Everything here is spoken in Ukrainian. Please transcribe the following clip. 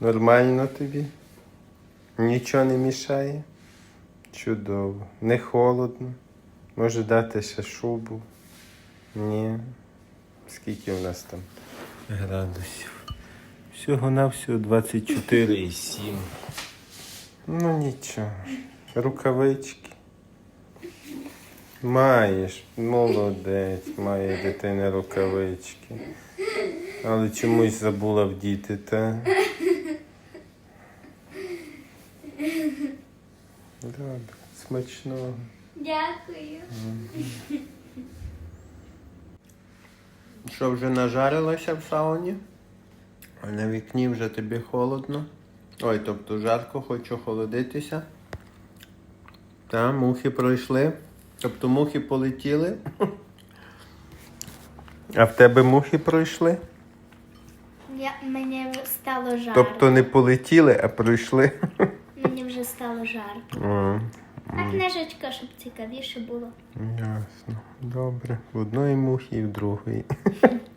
Нормально тобі? Нічого не мішає? Чудово. Не холодно. Може дати ще шубу? Ні. Скільки в нас там градусів? Всього на всього 24,7. Ну нічого. Рукавички. Маєш, молодець, має дитина рукавички. Але чомусь забула вдіти, та? Добре, смачного. Дякую. Що вже нажарилося в сауні? А на вікні вже тобі холодно. Ой, тобто жарко, хочу охолодитися. Та, мухи пройшли. Тобто мухи полетіли. А в тебе мухи пройшли? Я, мені стало жарко. Тобто не полетіли, а пройшли. Мені вже стало жарко. А, А книжечка, щоб цікавіше було. ясно. Добре. В одної мухи і в другої.